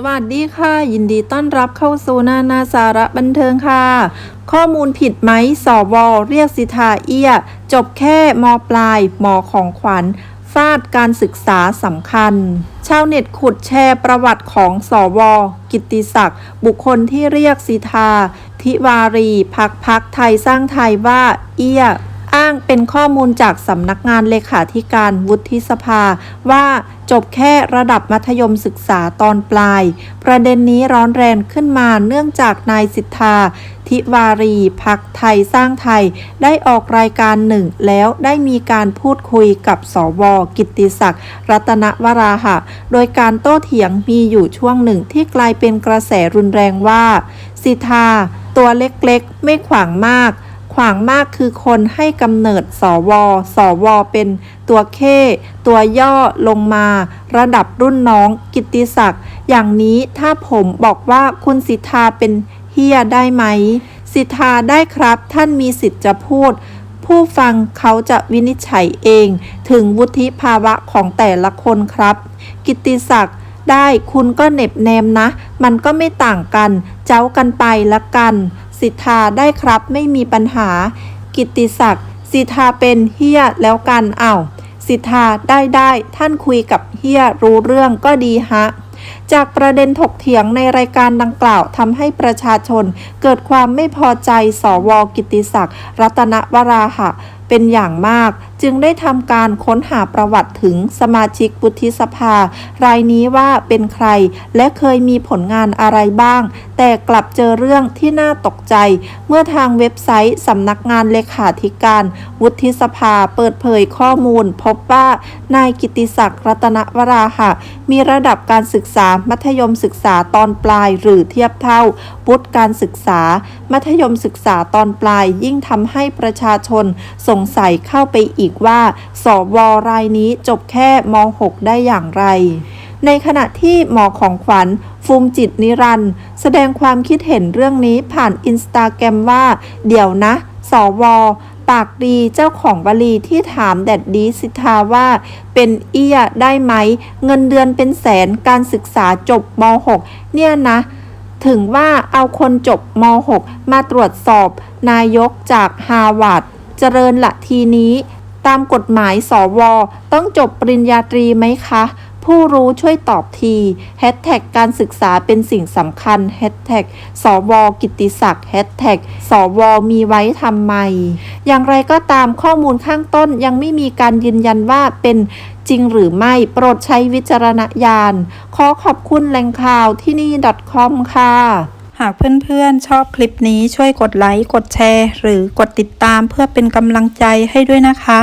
สวัสดีค่ะ ยินดีต้อนรับเข้าสู่นานาสาระบันเทิงค่ะ ข้อมูลผิดไหมสวเรียกสิทธาเอียจบแค่มปลายมอของขวัญฟาดการศึกษาสำคัญ ชาวเน็ตขุดแชร์ประวัติของสวกิติศักดิ์บุคคลที่เรียกสิทธาทิวารี พักพักไทยสร้างไทยว่า เอีย อ้างเป็นข้อมูลจากสำนักงานเลขาธิการวุฒิสภา ว่าจบแค่ระดับมัธยมศึกษาตอนปลาย ประเด็นนี้ร้อนแรงขึ้นมาเนื่องจากนายสิทธา ทิวารีพักไทยสร้างไทย ได้ออกรายการหนึ่ง แล้วได้มีการพูดคุยกับสวกิติศักดิ์รัตนวราหะ โดยการโต้เถียงมีอยู่ช่วงหนึ่งที่กลายเป็นกระแสรุนแรงว่า สิทธา ตัวเล็กๆ ไม่ขวางมาก วางมากคือคนให้กำเนิดสว สว เป็นตัวเคตัวย่อลงมา ระดับรุ่นน้องกิติศักดิ์อย่างนี้ถ้าผมบอกว่าคุณสิทธาเป็นเฮียได้ไหม สิทธาได้ครับท่านมีสิทธิ์จะพูด ผู้ฟังเขาจะวินิจฉัยเอง ถึงวุฒิภาวะของแต่ละคนครับ กิติศักดิ์ได้คุณก็เน็บแนมนะ มันก็ไม่ต่างกัน เจ้ากันไปละกัน สิทธาได้ครับไม่มีปัญหา กิติศักดิ์สิทธาเป็นเฮียแล้วกันอ้าวสิทธาได้ได้ท่านคุยกับเฮียรู้เรื่องก็ดีฮะจากประเด็นถกเถียงในรายการดังกล่าวทำให้ประชาชน เกิดความไม่พอใจสวกิติศักดิ์รัตนวราหะ เป็นอย่างมาก จึงได้ทำการค้นหาประวัติถึงสมาชิกวุฒิสภา รายนี้ว่าเป็นใครและเคยมีผลงานอะไรบ้าง แต่กลับเจอเรื่องที่น่าตกใจ เมื่อทางเว็บไซต์สำนักงานเลขาธิการ วุฒิสภาเปิดเผยข้อมูล พบว่านายกิตติศักดิ์รัตนวราหะ มีระดับการศึกษามัธยมศึกษาตอนปลายหรือเทียบเท่าวุฒิการศึกษา มัธยมศึกษาตอนปลายยิ่งทำให้ประชาชนสงสัยเข้าไปอีกว่าสอวรายนี้จบแค่ม .6 ได้อย่างไร ในขณะที่หมอของขวัญฟูมจิตนิรันด์แสดงความคิดเห็นเรื่องนี้ผ่านอินสตาแกรมว่า เดี๋ยวนะ สวปากดีเจ้าของวลีที่ถามแดดดีสิทธาว่า เป็นเอี้ยได้ไหม เงินเดือนเป็นแสนการศึกษาจบม .6 เนี่ยนะ ถึงว่าเอาคนจบม .6 มาตรวจสอบ นายกจากฮาวาดเจริญละทีนี้ ตามกฎหมายสว ต้องจบปริญญาตรีไหมคะ ผู้รู้ช่วยตอบทีแฮชแท็กการศึกษาเป็นสิ่งสำคัญแฮชแท็กสว กิติศักดิ์แฮชแท็กสว มีไว้ทำไม อย่างไรก็ตามข้อมูลข้างต้นยังไม่มีการยืนยันว่าเป็นจริงหรือไม่โปรดใช้วิจารณญาณ ขอขอบคุณแหล่งข่าวที่นี่ .com ค่ะ หากเพื่อนๆ ชอบคลิปนี้ช่วยกดไลค์ กดแชร์ หรือกดติดตามเพื่อเป็นกำลังใจให้ด้วยนะคะ